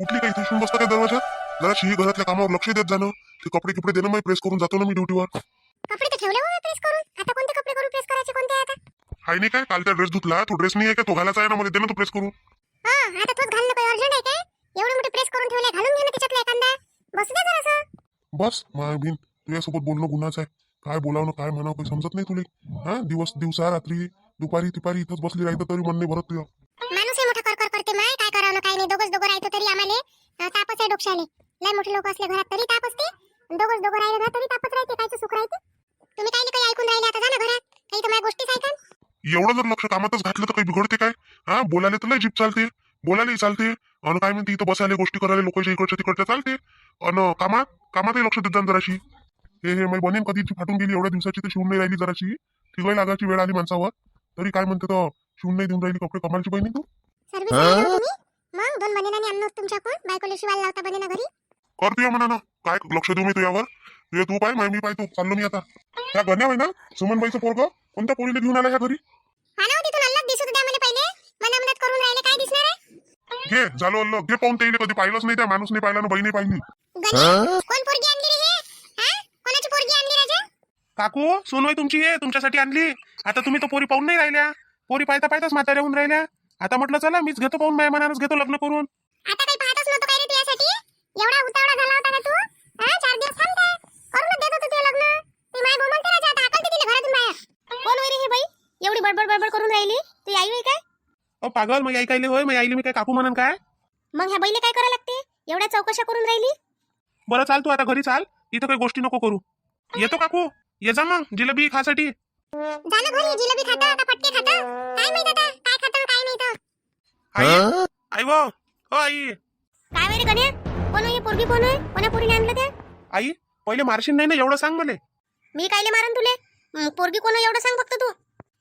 उठली का इथे येऊन बसता काय दरवाजात जरा ही घरातल्या कामावर लक्ष देत जाणं. ते कपडे कपडे देणं मी प्रेस करून जातो ना मी ड्युटीवर कपडे तर ठेवले हो प्रेस करून. आता कोणते कपडे करू प्रेस करायचे कोणते आता? हाय नाही काय? काल त्या ड्रेस धुतला. तो ड्रेस नाही आहे का? तो घालायचा आहे ना? मला दे ना तो प्रेस करून. हा आता तोच घालणं काही अर्जंट आहे काय? एवढं मोठे प्रेस करून ठेवले घालून घे ना त्याच्यातला एखादा. बसू दे जरासं. बस माय बिन. तुझ्यासोबत बोलणं गुन्हाच आहे. काय बोलावं काय म्हणावं काही समजत नाही तुला. हा दिवस दिवसा रात्री दुपारी तिपारी इथंच बसली राहतं तरी मन नाही भरत तुझं तरी आम्हाला तापच आहे डोक्षाले लय मोठे लोक असले घरात तरी ताप असते दोघच दोघं राहिले घरात तरी तापच राहते कायचं सुख राहते तुम्ही काय काही ऐकून राहिले? आता जा ना घरात. काही तर माझ्या गोष्टीच ऐका. एवढं जर लक्ष कामातच घातलं तर काही बिघडते काय? हा? बोलायला तर लय जीप चालते बोलायलाही चालते अन काय म्हणते इथं बसायला गोष्टी करायला लोकांच्या इकडच्या तिकडच्या चालते अन कामात कामातही लक्ष देत जा ना जराशी. हे हे मी बनेन कधीची फाटून गेली एवढ्या दिवसाची तर शिवून नाही राहिली जराशी. तिलाही लागायची वेळ आली माणसावर. तरी काय म्हणते तर शिवून नाही देऊन राहिली कपडे कमालची बहिणी तू? मग दोन बनेनाने आणलं होतं तुमच्याकडून? बायकोला शिवायला लावता बनेना घरी? कर तुया म्हणा ना काय लक्ष देऊ मी तुझ्यावर तुझ्या तू पाय मी पाय तू चाललो मी आता. ह्या गण्या होय ना सुमनबाईचं पोरग? कोणत्या पोरीला घेऊन आला ह्या घरी? हा ना हो, तिथून मला पहिले. मना मनात करून राहिले काय दिसणार आहे? घे झालो अल्ल घे पाहून ते कधी पाहिलंच नाही त्या माणूस नाही पाहिला ना बहिणी पाहिली. कोण पोरगी आणली रे हे? हा? कोणाची पोरगी आणली राजा? काकू सोनवाई तुमची आहे तुमच्यासाठी आणली. आता तुम्ही तो पोरी पाहून नाही राहिल्या. पोरी पाहता पाहताच म्हाताऱ्या होऊन राहिल्या. आता म्हटलं चला मीच घेतो पाहून माझ्या मनानच घेतो लग्न करून. आता काही पाहतच नव्हतं काय रे तुझ्यासाठी एवढा उतावळा झाला होता का तू? हा चार दिवस थांब काय करूनच देत होतं तुझं लग्न? ते माय आता अकल दिली घरातून बाहेर. कोण वैरी ही बाई? एवढी बडबड बडबड करून राहिली? ती आई काय? पागल मग ऐकायले होय? मग आईले मी काय काकू म्हणन काय? मग ह्या बाईला काय करायला लागते? एवढ्या चौकशा करून राहिली? बरं चाल तू आता घरी चाल. इथं काही गोष्टी नको करू. येतो काकू? ये जा मग जिलेबी खासाठी. घरी जिलेबी खाता का फटके खाता. काय माहीत आता? आई आई वो हो आई. काय वैरी गण्या? कोण आहे? ही पोरगी कोण आहे? कोण्या पोरीने आणलं त्या आई पहिले मारशील नाही ना एवढं सांग मला. मी कायले मारन तुले? हं, पोरगी कोण आहे एवढं सांग फक्त तू.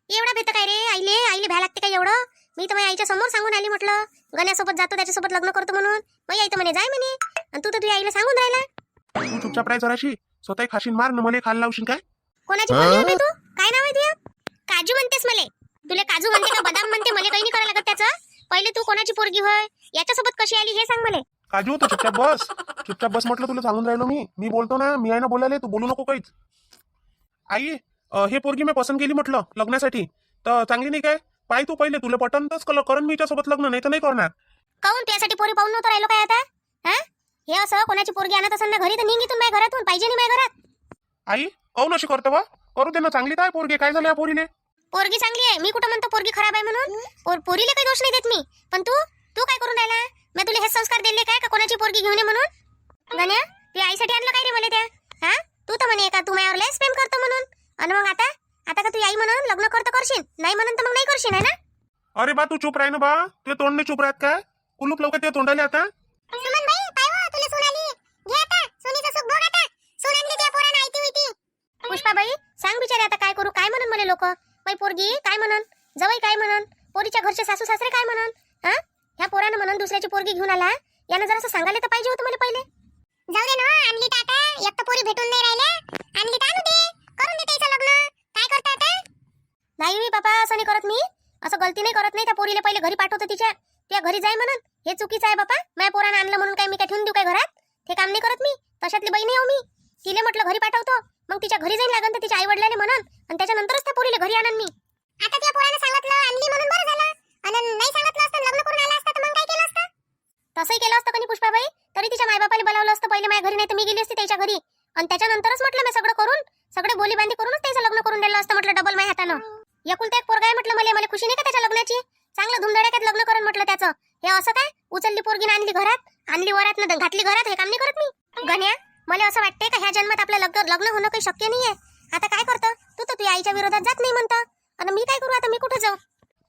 एवढा भेट काय रे आईले? आईले भ्या लागते काय एवढं? मी तर माझ्या आईच्या समोर सांगून आली म्हटलं. गण्यासोबत जातो त्याच्यासोबत लग्न करतो म्हणून. मग आई तर म्हणे जाय म्हणे. आणि तू तर तुझ्या आईला सांगून राहिला. तू चुपचाप राह जराशी स्वतः खाशीन मार न मला खायला लावशील काय? कोणाची पोरगी होती तू? काय नाव आहे तुझं? काजू म्हणतेस मले. तुला काजू म्हणते का बदाम म्हणते? मला काही नाही करायला लागत त्याचं. पहिले तू कोणाची पोरगी होय? याच्यासोबत कशी आली हे सांग मला. काजू तू चुपचाप बस. चुपचाप बस म्हटलं तुला सांगून राहिलो मी. मी बोलतो ना मी आहे ना बोलायला तू बोलू नको काहीच. आई अ, हे पोरगी मी पसंत केली म्हटलं लग्नासाठी. तर चांगली नाही काय? पाय तू पहिले तुला पटनच करण मी हिच्यासोबत लग्न नाही तर नाही करणार. काऊन? त्यासाठी पोरी पाहून नव्हतं राहिलो काय आता? हा? हे असं कोणाची पोरगी आणत असेल ना घरी तर निघ माझ्या घरातून पाहिजे नाही माझ्या घरात. आई काऊन अशी करतो बा. करू दे ना चांगली काय पोरगी. काय झालं या पोरीने पोरगी चांगली आहे. मी कुठं म्हणतो पोरगी खराब आहे म्हणून? पोर- पोरीला काही दोष नाही देत मी. पण तू? तू काय करून राहिला? मी तुला हे संस्कार दिले काय? का कोणाची पोरगी घेऊन ये म्हणून? गण्या ती आईसाठी आणलं काय रे मला त्या? हा? तू तर म्हणे का तू माझ्यावर लयच प्रेम करतो म्हणून? आणि मग आता? आता का तू आई म्हणून लग्न करतो करशील? नाही म्हणून तर मग नाही करशील है ना? अरे बा तू चुप राह ना बा. तुझे तोंड नाही चुप राहत काय कुलूप लवकर ते तोंडाले आता. हो तुला सून आली घे आता. सोनीचं सुख भोग आता. सून आणली त्या पोरानं आयती होती पुष्पा बाई सांग बिचारे आता काय करू काय म्हणून मला लोक? बाई पोरगी काय म्हणन? जवळ काय म्हणन? पोरीच्या घरचे सासू सासरे काय म्हणन? हा? ह्या पोरानं म्हणून दुसऱ्याची पोरगी घेऊन आला. यानं जरासं सांगायला तर पाहिजे होतं मला पहिले. जाऊ दे ना आणली तर आता. एक तर पोरी भेटून नाही राहिल्या. आणली तर आणू दे. करून दे त्याचं लग्न. काय करता आता? नाही मी बाबा असं नाही करत मी. असं गलती नाही करत. नाही त्या पोरीला पहिले घरी पाठवतो तिच्या. त्या घरी जाय म्हणून. हे चुकीचं आहे बाबा माझ्या पोरानं आणलं म्हणून काय मी काय ठेवून देऊ काय घरात? ते काम नाही करत मी. तशातली बहिणी येऊ मी. तिले म्हटलं घरी पाठवतो. मग तिच्या घरी जाईन लागन तर तिच्या आई वडिलांनी म्हणून आणि त्याच्यानंतरच त्या पोरीला घरी आणन मी. आता त्या पोरानं सांगितलं आणली म्हणून बरं झालं. आणि नाही सांगितलं असतं लग्न करून आला असता तर मग काय केलं असतं? तसंही केलं असतं कधी पुष्पाबाई. तरी तिच्या मायबापाने बोलावलं असतं पहिले माझ्या घरी नाही तर मी गेली असती त्याच्या घरी. आणि त्याच्यानंतरच म्हटलं मी सगळं करून सगळे बोली बांधी करूनच त्याचं लग्न करून दिलं असतं म्हटलं डबल माझ्या हातानं. एकुलता एक पोरगा आहे म्हटलं मला मला खुशी नाही का त्याच्या लग्नाची? चांगलं धुमधडाक्यात लग्न करून म्हटलं त्याचं. हे असं काय? उचलली पोरगीने आणली घरात? आणली वरात घातली घरात? हे काम नाही करत मी. गण्या मला असं वाटतंय का ह्या जन्मात आपलं लग्न लग्न होणं काही शक्य नाहीये? आता काय करतं? तू तर तुझ्या आईच्या विरोधात जात नाही म्हणतं. आणि मी काय करू आता? मी कुठे जाऊ?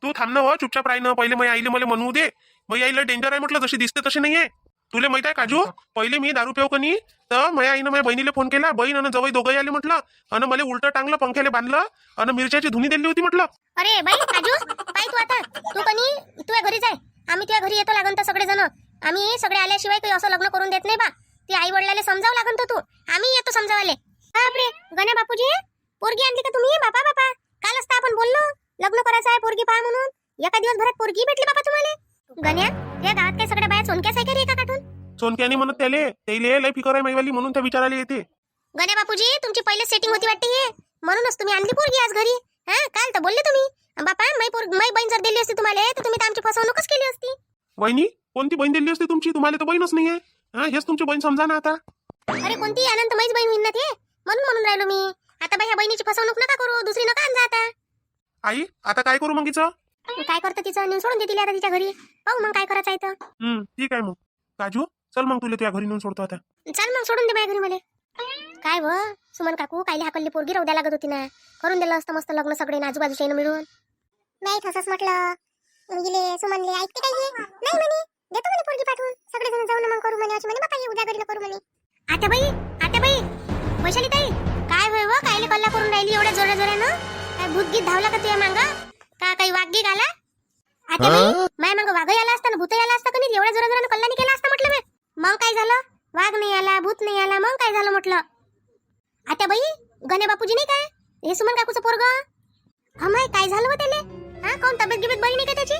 तू थांब ना हो चुपचाप राही ना. पहिले माझ्या आईले मला म्हणू दे. माझ्या आईला डेंजर आहे म्हटलं जशी दिसते तशी नाहीये. तुला माहीत आहे काजू? पहिले मी दारू पेव कनी तर माझ्या आईनं माझ्या बहिणीला फोन केला. बहीण आणि जवळ दोघंही आले म्हटलं. आणि मला उलट टांगलं पंख्याला बांधलं. आणि मिरच्याची धुनी दिली होती म्हटलं. अरे बाई काजू पाय तू आता. तू कनी तुझ्या घरी जाय. आम्ही तुझ्या घरी येतो लागन तर सगळे जण आम्ही सगळे आल्याशिवाय काही असं लग्न करून देत नाही बा. ती आई वडिलांना समजावं लागन तो. तू आम्ही येतो समजावाले बापरे गण्या बापूजी पोरगी आणली का तुम्ही? बापा बापा. काल असता आपण बोललो. लग्न करायचं आहे पोरगी पहा म्हणून. एका दिवस भरात पोरगी भेटली बाबा तुम्हाला. गण्या या गावात काय सगळ्या बाया सोनक्याच आहे का रे एका काठून सोनक्याने म्हणत त्याले त्याले लय फिकर आहे माईवाली म्हणून त्या विचारायला येते. गण्या बापूजी तुमची पहिले सेटिंग होती वाटते हे. म्हणूनच तुम्ही आणली पोरगी आज घरी. हा काल तर बोलले तुम्ही. बापा मै पोर मै बहीण जर दिली असती तुम्हाला तर तुम्ही तर आमची फसवणूकच केली असती. वहिनी कोणती बहीण दिली असते तुमची? तुम्हाला तर बहीणच नाहीये. हा हेच तुमची बहीण समजा ना आता. अरे कोणती? अनंत मैच बहीण होईन ना ते. म्हणून म्हणून राहिलो मी. आता बाई ह्या बहिणीची फसवणूक नका करू दुसरी नका आणजा आता. आई आता काय करू मग हिचं? काय करतं तिचं? नेऊन सोडून देतील आता तिच्या घरी. पाहू मग काय करायचं आहे तर हम्म ठीक आहे मग. काजू चल मग तुला तुझ्या घरी नेऊन सोडतो आता. चल मग सोडून दे माझ्या घरी मला. काय व? सुमन काकू कायले हाकलली पोरगी राहू द्या लागत होती ना. करून दिलं असतं मस्त लग्न सगळे ना आजूबाजूचे मिळून. नाही तसंच म्हटलं. गेले सुमनले ऐकते काय हे? नाही म्हणे. देतो म्हणे पोरगी पाठवून. सगळे जण जाऊन मग करू म्हणे. अशी म्हणे बापा उद्या घरी करू म्हणे. आता बाई आता बाई. वैशाली ताई काय होय व? कायले कल्ला करून राहिली एवढ्या जोऱ्या जोऱ्यानं? काय भूत गीत धावला का तुझ्या मांगा? का काही वाघ आला? आता बाई माय मग वाघ आला असता ना भूत आला असता का नाही? एवढ्या जोऱ्या जोऱ्यानं कल्ला नाही केला असता म्हटलं मी मग काय झालं? वाघ नाही आला भूत नाही आला मग काय झालं म्हटलं? आता बाई गणे बापूजी नाही काय? हे सुमन काकूचं पोरग? अमाय काय झालं त्याले? हा कोण तब्येत गिबेत बरी नाही का त्याची?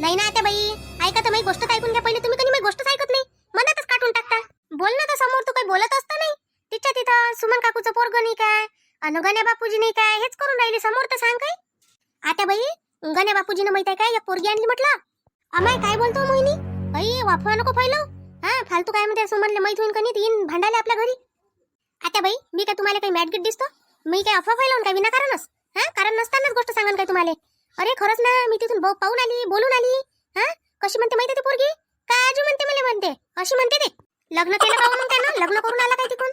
नाही ना आता बाई ऐका तर माझी गोष्ट ऐकून घ्या पहिले तुम्ही कधी माझी गोष्ट ऐकत नाही. मनातच काढून टाकता. बोल ना तर समोर तू काही बोलत असतं नाही. तिच्या तिथं सुमन काकूचं पोरग नाही काय? अन गण्या बापूजी नाही काय? हेच करून राहिली समोर तर सांग काय आता बाई गण्या बापूजीनं माहीत आहे काय? एक पोरगी आणली म्हटलं. अमाय काय बोलतो मोहिनी? बाई वाफवा नको पहिलं हा फालतू काय म्हणते? सुमनले माहीत होईन का नाही? तीन भांडाले आपल्या घरी. आता बाई मी काय तुम्हाला काही मॅटगिट दिसतो? मी काय अफवा फैलावून काय विनाकारणच? हा कारण नसतानाच गोष्ट सांगन काय तुम्हाला? अरे खरंच ना मी तिथून पाहून आली बोलून आली. हा कशी म्हणते माहिती ती पोरगी? काय काजू म्हणते मला म्हणते. अशी म्हणते ते. लग्न केलं का हो मग त्यानं? लग्न करून आला काय तिकून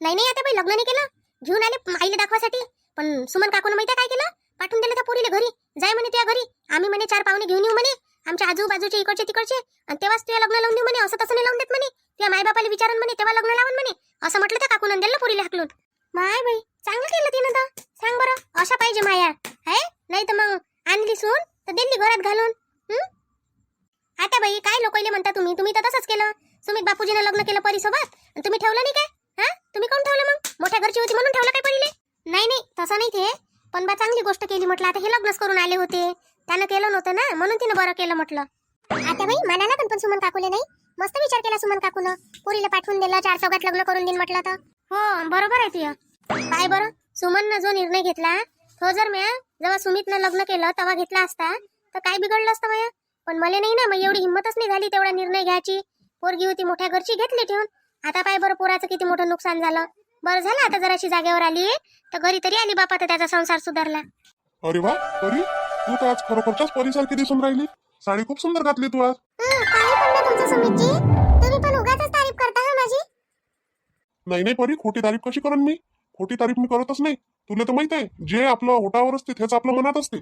नाही नाही आता बाई लग्न नाही केलं. घेऊन आले आईला दाखवासाठी. पण सुमन काकून माहिती काय केलं? पाठवून दिलं त्या पोरीला घरी. जाय म्हणे त्या घरी. आम्ही म्हणे चार पाहुणे घेऊन येऊ म्हणे. आमच्या आजूबाजूचे इकडचे तिकडचे. आणि तेव्हाच तुझ्या लग्न लावून देऊ म्हणे. असं तसं नाही लावून देत म्हणे. तुझ्या मायबापाला विचारून म्हणे तेव्हा लग्न लावून म्हणे. असं म्हटलं त्या काकून दिलं पोरीला हाकलून. माय बाई चांगलं केलं तिनं तर. सांग बरं अशा पाहिजे माया. आहे नाही तर मग आणली सून तर दिल्ली घरात घालून. आता बाई काय लोकायले म्हणता तुम्ही? तुम्ही तर तसंच केलं. सुमित बापूजीनं लग्न केलं परीसोबत. तुम्ही ठेवलं नाही काय? हा? तुम्ही कोण ठेवलं मग? मोठ्या घरची होती म्हणून ठेवलं काय पहिले नाही नाही तसं नाही ते. पण बा चांगली गोष्ट केली म्हटलं. आता हे लग्नच करून आले होते. त्यानं केलं नव्हतं ना? म्हणून तिनं बरं केलं म्हटलं. आता बाई मनाला पण पण सुमन काकूले नाही? मस्त विचार केला सुमन काकूनं. पोरीला पाठवून दिलं चार चौघात लग्न करून देईन म्हटलं तर. हो बरोबर आहे तुझं काय बरं. सुमननं जो निर्णय घेतला तो जर म्या जेव्हा सुमितनं लग्न केलं तेव्हा घेतला असता तर काय बिघडलं असतं माया? पण मला नाही ना मग एवढी हिंमतच नाही झाली तेवढा निर्णय घ्यायची. पोरगी होती मोठ्या घरची घेतली ठेवून. आता पाय बरं पोराचं किती मोठं नुकसान झालं. बरं झालं आता जराशी जागेवर आली. तर घरी तरी आली बापा तर त्याचा संसार सुधारला. अरे वा परी तू तर आज खरोखरच्याच परीसारखी दिसून राहिली. साडी खूप सुंदर घातली तू आज. नाही नाही परी खोटी तारीफ कशी करण मी? खोटी तारीफ मी करतच नाही. तुला तर माहीत आहे जे आपलं ओटावर असते तेच आपलं मनात असते.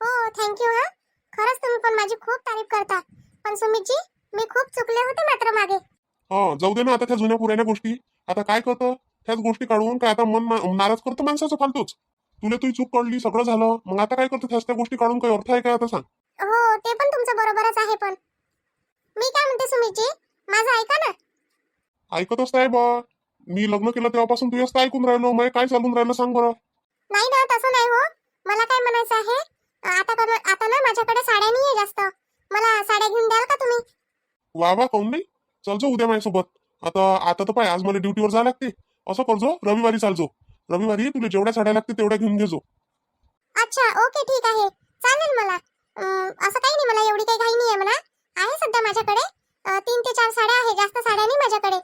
हो थँक्यू हा. खरंच तुम्ही पण माझी खूप तारीफ करता. पण सुमितजी मी खूप चुकले होते मात्र मागे. हा जाऊ दे ना आता त्या जुन्या पुराण्या गोष्टी. आता काय करतं त्याच गोष्टी काढून काय आता मन ना- नाराज करतो माणसाचं फालतूच. तुला तुझी चूक कळली सगळं झालं. मग आता काय करतो? त्याच त्या गोष्टी काढून काही अर्थ आहे काय आता सांग. हो ते पण तुमचं बरोबरच आहे पण. मी काय म्हणते सुमितजी? माझं ऐका ना. ऐकतच नाही बा. मी लग्न केलं तेव्हापासून तू जास्त ऐकून राहिलो. मग काय चालून राहिलं सांग बरं. नाही ना तसं नाही हो. मला काय म्हणायचं आहे? आता कर- आता ना माझ्याकडे साड्या नाही आहे जास्त. मला साड्या घेऊन द्याल का तुम्ही? वा वा काऊन नाही? चल जो उद्या माझ्यासोबत. आता आता तर पाय आज मला ड्युटीवर जावं लागते. असं करजो रविवारी चालजो. रविवारी तुला जेवढ्या साड्या लागते तेवढ्या घेऊन घेजो अच्छा ओके ठीक आहे. चालेल मला. असं काही नाही मला एवढी काही घाई नाही आहे म्हणा. आहे सध्या माझ्याकडे. तीन ते चार साड्या आहे जास्त साड्या नाही माझ्याकडे.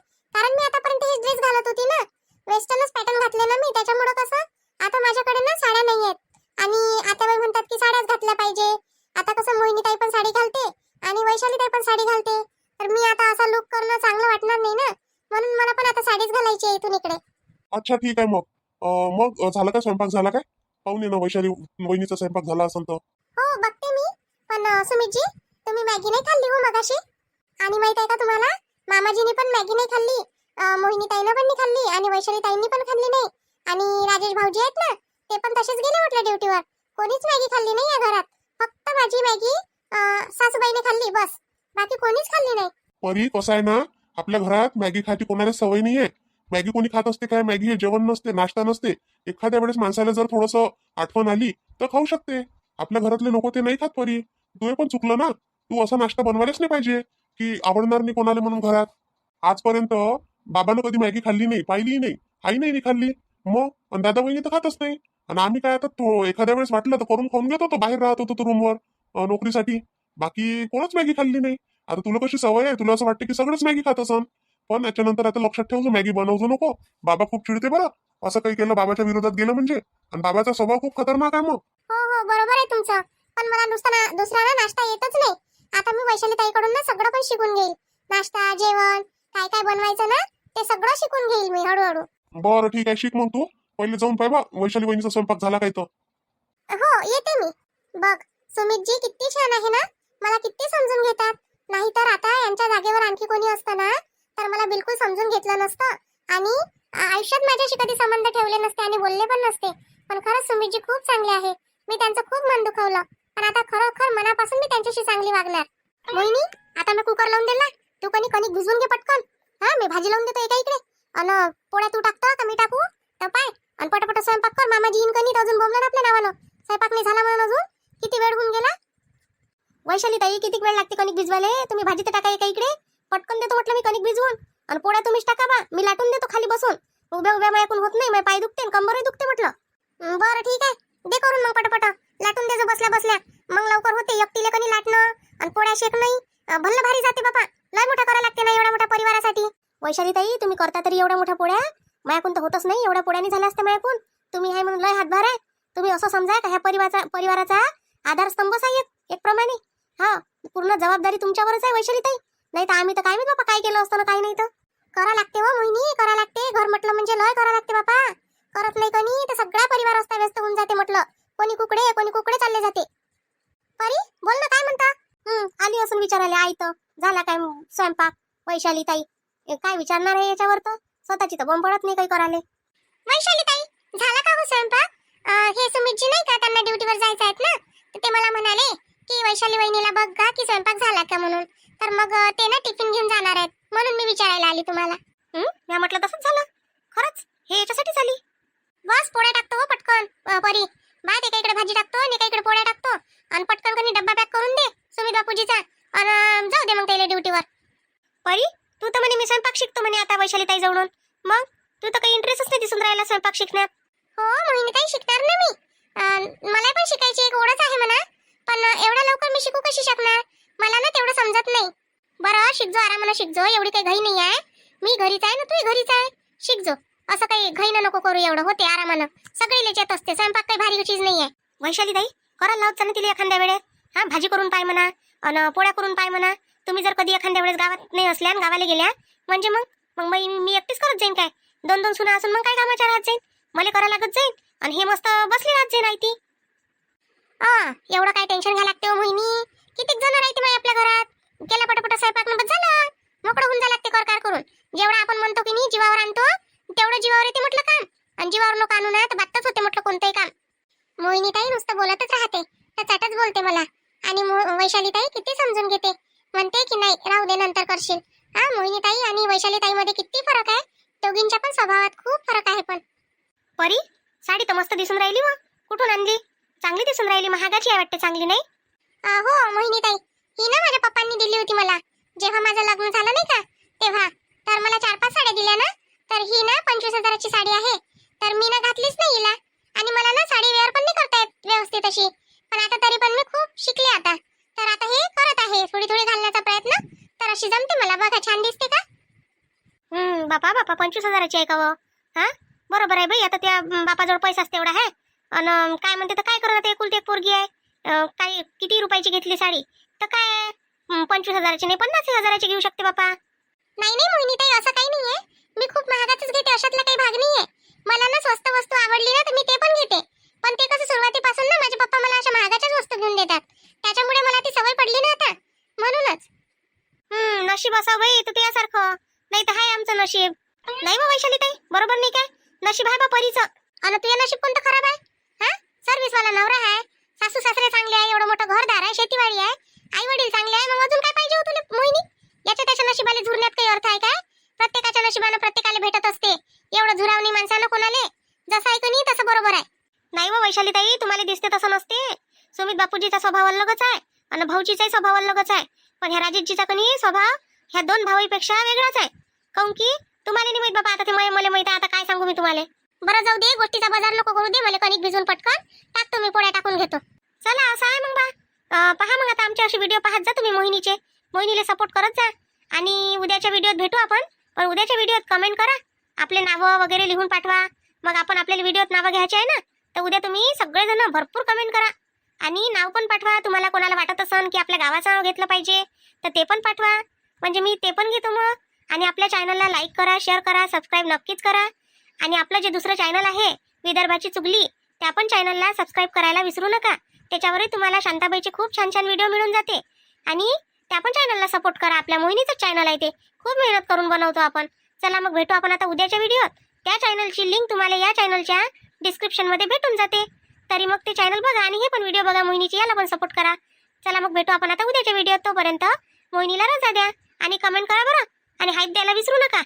अच्छा ठीक आहे मग. अं, मग झालं काय स्वयंपाक? झाला काय? पाहून ये ना वैशाली वहिनीचा स्वयंपाक झाला असेल तर. हो बघते मी. पण अं, सुमितजी तुम्ही मॅगी नाही खाल्ली हो मगाशी? आणि माहीत आहे का तुम्हाला? मामाजीनी पण मॅगी नाही खाल्ली. अं, मोहिनी ताईनं पण नाही खाल्ली आणि वैशाली ताईंनी पण खाल्ली नाही. आणि राजेश भाऊजी आहेत ना ते पण तसेच गेले म्हटलं ड्युटीवर. कोणीच मॅगी खाल्ली नाही या घरात. फक्त माझी मॅगी अं, सासूबाईने खाल्ली बस. बाकी कोणीच खाल्ली नाही. परी कसं आहे ना आपल्या घरात मॅगी खायची कोणाला सवय नाहीये. मॅगी कोणी खात असते काय? मॅगी हे जेवण नसते नाश्ता नसते. एखाद्या वेळेस माणसाला जर थोडस आठवण आली तर खाऊ शकते. आपल्या घरातले लोक ते नाही खात परी. तू पण चुकलं ना? तू असा नाश्ता बनवायलाच नाही पाहिजे की आवडणार नाही कोणाला म्हणून घरात. आजपर्यंत बाबानं कधी मॅगी खाल्ली नाही पाहिली नाही आई नाही खाल्ली. मग? आणि दादा बहिणी तर खातच नाही. आणि आम्ही काय आता तो एखाद्या वेळेस वाटलं तर करून खाऊन घेत होतो बाहेर राहत होतो तो रूमवर नोकरीसाठी. बाकी कोणच मॅगी खाल्ली नाही. आता तुला कशी सवय आहे? तुला असं वाटतं की सगळंच मॅगी खात असन? पण याच्यानंतर आता लक्षात ठेवतो मॅगी बनवू नको. बाबा खूप चिडते बरं. असं काही केलं बाबाच्या विरोधात गेलं म्हणजे? आणि बाबाचा स्वभाव खूप खतरनाक आहे मग. हो हो बरोबर आहे तुमचं. पण मला नुसता ना दुसरा ना नाश्ता येतच नाही. आता मी वैशाली ताईकडून ना सगळं पण शिकून घेईल. नाश्ता जेवण काय काय बनवायचं ना ते सगळं शिकून घेईल मी हळूहळू. बरं ठीक आहे. शिक मग तू. पहिले जाऊन पाय बा वैशाली बहिणीचा स्वयंपाक झाला काय तर. हो येते मी. बघ सुमितजी किती छान आहे ना? मला किती समजून घेतात. नाहीतर आता यांच्या जागेवर आणखी कोणी असतं ना तर मला बिलकुल समजून घेतलं नसतं. आणि आयुष्यात माझ्याशी कधी संबंध ठेवले नसते आणि बोलले पण नसते. पण खरंच सुमितजी खूप चांगले आहे. मी त्यांचं खूप मन दुखवलं. पण आता खरोखर मनापासून मी त्यांच्याशी चांगली वागणार. मोहिनी आता मी कुकर लावून दिला तू कणी कणिक भिजवून घे पटकन. हा मी भाजी लावून देतो एका इकडे. अन पोळ्या तू टाकतो का मी टाकू. तर पाय. आणि पटापट स्वयंपाक कर. मामाजी इन कणी अजून बोमलं ना आपल्या नावानं. स्वयंपाक नाही झाला म्हणून अजून. किती वेळ होऊन गेला? वैशाली ताई किती वेळ लागते कणिक भिजवायला? तुम्ही भाजी तर टाका एका इकडे. पटकन देतो म्हटलं मी कणिक भिजवून. आणि पोळ्या तुम्हीच टाका बा मी लाटून देतो खाली बसून. उभ्या उभ्या माझ्याकडून होत नाही. माझे पाय दुखते कंबरही दुखते म्हटलं. बरं ठीक आहे. दे करून मग पटापट. लाटून देजो बसल्या बसल्या. मग लवकर होते. एकटीले कणी लाटणं आणि पोळ्या शेक नाही. भल्ल भल्लं भारी जाते बाबा लय मोठा करा लागते ना एवढ्या मोठ्या परिवारासाठी. वैशाली ताई तुम्ही करता तरी एवढ्या मोठ्या पोळ्या. मायाकून तर होतच नाही. एवढ्या पोळ्याने झाल्या असते माझ्याकडून तुम्ही आहे म्हणून लय हातभार आहे. तुम्ही असं समजा का ह्या परिवाराचा परिवाराचा आधारस्तंभच आहे एक प्रमाणे. हा पूर्ण जबाबदारी तुमच्यावरच आहे वैशाली ताई नाही तर आम्ही तर काय मी बाबा काय केलं असतं ना काय नाही तर. करा लागते हो मोहिनी करा लागते. घर म्हटलं म्हणजे लय करा लागते बापा. करत नाही कनी तर सगळा परिवार असता व्यस्त होऊन जाते म्हटलं. कोणी कुकडे कोणी कुकडे चालले जाते. परी बोल ना काय म्हणता? हम्म आली असून विचारायला आई तर. झाला काय स्वयंपाक? वैशाली ताई. काय विचारणार आहे याच्यावर तर? स्वतःची तर बोंब पडत नाही काही करायला. वैशाली ताई झाला का हो स्वयंपाक? हे सुमितजी नाही का त्यांना ड्युटीवर जायचं आहेत ना? तर ते मला म्हणाले की वैशाली वहिनीला बघ का की स्वयंपाक झाला का म्हणून. तर मग ते ना टिफिन घेऊन जाणार आहेत. म्हणून मी विचारायला आली तुम्हाला. मी म्हटलं तसंच झालं. खरंच? हे याच्यासाठीच आली बस पोळ्या टाकतो हो पटकन. परी. बाय एका इकडे भाजी टाकतो आणि एका इकडे पोळ्या टाकतो. आणि पटकन कधी डब्बा पॅक करून दे सुमित बापूजीचा. आणि जाऊ दे मग त्याला ड्युटीवर परी तू तर म्हणे मी स्वयंपाक शिकतो म्हणे आता वैशाली ताई जवळून मग? तू तर काही इंटरेस्टच नाही दिसून राहिला स्वयंपाक शिकण्यात. हो मोहिनी ताई शिकणार ना मी. मला पण शिकायची एक ओढच आहे म्हणा. पण एवढ्या लवकर मी शिकू कशी शकणार? मला ना तेवढं समजत नाही. बरं शिकजो आरामानं शिकजो एवढी काही घाई नाही आहे. मी घरीच आहे ना तू घरीच आहे. शिकजो असं काही घाईनं नको करू एवढं होते आरामानं. सगळी लेच्यात असते स्वयंपाक काही भारी चीज नाही आहे वैशाली ताई करायला लावत ना तिला एखाद्या वेळेस. हा भाजी करून पाय म्हणा अन पोळ्या करून पाय म्हणा. तुम्ही जर कधी एखाद्या वेळेस गावात नाही असल्या गावाला गेल्या म्हणजे मग? मग मी मी एकटीच करत जाईन काय? दोन दोन सुना असून मग काय कामाच्या राहत जाईन? मला करा लागत जाईन. आणि हे मस्त बसली राहत जाईन आयती. ती एवढं काय टेन्शन घ्या लागते हो, मोहिनी. किती जण राहते माय आपल्या घरात? केला पटापट स्वयंपाक मग झालं. मोकळं होऊन जा लागते कर करून. जेवढं आपण म्हणतो की नाही जीवावर आणतो तेवढं जीवावर येते म्हटलं काम. आणि जीवावर नको आणू ना तर बातच होते म्हटलं कोणतंही काम. मोहिनी ताई नुसतं बोलतच राहते. तर चाटच बोलते मला. आणि वैशाली ताई किती समजून घेते. म्हणते की नाही राहू दे नंतर करशील. हा मोहिनी ताई आणि वैशाली ताई मध्ये किती फरक आहे? दोघींच्या पण स्वभावात खूप फरक आहे पण. परी साडी तर मस्त दिसून राहिली मग. कुठून आणली? चांगली दिसून राहिली. महागाची आहे वाटते चांगली नाही? अहो हो ही ना माझ्या पप्पांनी दिली होती मला. जेव्हा माझं लग्न झालं नाही का? तेव्हा. तर मला चार पाच साड्या दिल्या ना? तर ही ना पंचवीस हजाराची साडी आहे. तर मी ना घातलीच नाही हिला. आणि मला ना साडी वेअर पण नाही करता येत व्यवस्थित अशी. पण आता तरी पण मी खूप शिकले आता. तर आता हे करत आहे थोडी थोडी घालण्याचा प्रयत्न. तर अशी जमते मला. बघा छान दिसते का? हम्म बापा बापा पंचवीस हजाराची आहे का व हा? बरोबर आहे बाई आता त्या अं, बापाजवळ पैसाच तेवढा आहे. आणि काय म्हणते तर काय करत एकुलती एक पोरगी आहे. काय किती रुपयाची घेतली साडी? तर काय हं, पंचवीस हजाराची नाही पन्नास हजाराची घेऊ शकते बापा. नाही नाही मोहिनी ताई असं काही नाहीये. मी खूप महागाचंच घेते अशातला काही भाग नाहीये. मला ना स्वस्त वस्तू आवडली ना तर मी ते पण घेते. पण ते कसं सुरुवातीपासून ना माझे पप्पा मला अशा महागाच्याच वस्तू घेऊन देतात. त्याच्यामुळे मला ती सवय पडली ना आता. म्हणूनच. हम्म नशीब असा बाई तर त्यासारखं नाही तर हाय आमचं नशीब. नाही मग वैशाली ताई बरोबर नाही काय? नशीब आहे बा परीचं. आणि तुझं नशीब कोणतं खराब आहे? हा? सर्व्हिस वाला नवरा आहे. सासू सासरे चांगले आहे एवढं मोठं घरदार आहे शेतीवाडी आहे. आई वडील चांगले आहे मग अजून काय पाहिजे हो तुला मोहिनी? याच्या त्याच्या नशिबाला झुरण्यात काही अर्थ आहे काय? प्रत्येकाच्या नशिबानं प्रत्येकाला भेटत असते. एवढं झुरावणी माणसानं कोणाले? जसं ऐकू नाही तसं बरोबर आहे. नाही हो मग वैशाली ताई तुम्हाला दिसते तसं नसते. सुमित बापूजीचा स्वभाव अलगच आहे आणि भाऊजीचाही स्वभाव अलगच आहे. पण ह्या राजीतजीचा कणी स्वभाव ह्या दोन भावीपेक्षा वेगळाच आहे. काऊन की? तुम्हाला नाही माहीत बाबा आता ते मला माहीत आता काय सांगू मी तुम्हाला? बरं जाऊ दे गोष्टीचा बाजार नको करू दे मला कणिक भिजून पटकन टाकतो मी पोळ्या टाकून घेतो. चला असं आहे मग बा. पहा मग आता आमचे असे व्हिडिओ पाहत जा तुम्ही मोहिनीचे. मोहिनीला सपोर्ट करत जा. आणि उद्याच्या व्हिडिओत भेटू आपण. पण उद्याच्या व्हिडिओत कमेंट करा. आपले नावं वगैरे लिहून पाठवा. मग आपण आपल्याला व्हिडिओत नावं घ्यायचे आहे ना तर उद्या तुम्ही सगळेजण भरपूर कमेंट करा. आणि नाव पण पाठवा. तुम्हाला कोणाला वाटत असन की आपल्या गावाचं नाव घेतलं पाहिजे तर ते पण पाठवा. म्हणजे मी ते पण घेतो मग. आणि आपल्या चॅनलला लाईक करा शेअर करा सबस्क्राईब नक्कीच करा. आणि आपलं जे दुसरं चॅनल आहे विदर्भाची चुगली त्या पण चॅनलला सबस्क्राईब करायला विसरू नका. त्याच्यावरही तुम्हाला शांताबाईचे खूप छान छान व्हिडिओ मिळून जाते. आणि त्या पण चॅनलला सपोर्ट करा. आपल्या मोहिनीचं चॅनल आहे ते. खूप मेहनत करून बनवतो आपण. चला मग भेटू आपण आता उद्याच्या व्हिडिओत त्या चॅनलची लिंक तुम्हाला या चॅनलच्या डिस्क्रिप्शनमध्ये भेटून जाते. तरी मग ते चॅनल बघा आणि हे पण व्हिडिओ बघा मोहिनीची. याला पण सपोर्ट करा. चला मग भेटू आपण आता उद्याच्या व्हिडिओत तोपर्यंत मोहिनीला रजा द्या. आणि कमेंट करा बरं. आणि हाईप द्यायला विसरू नका.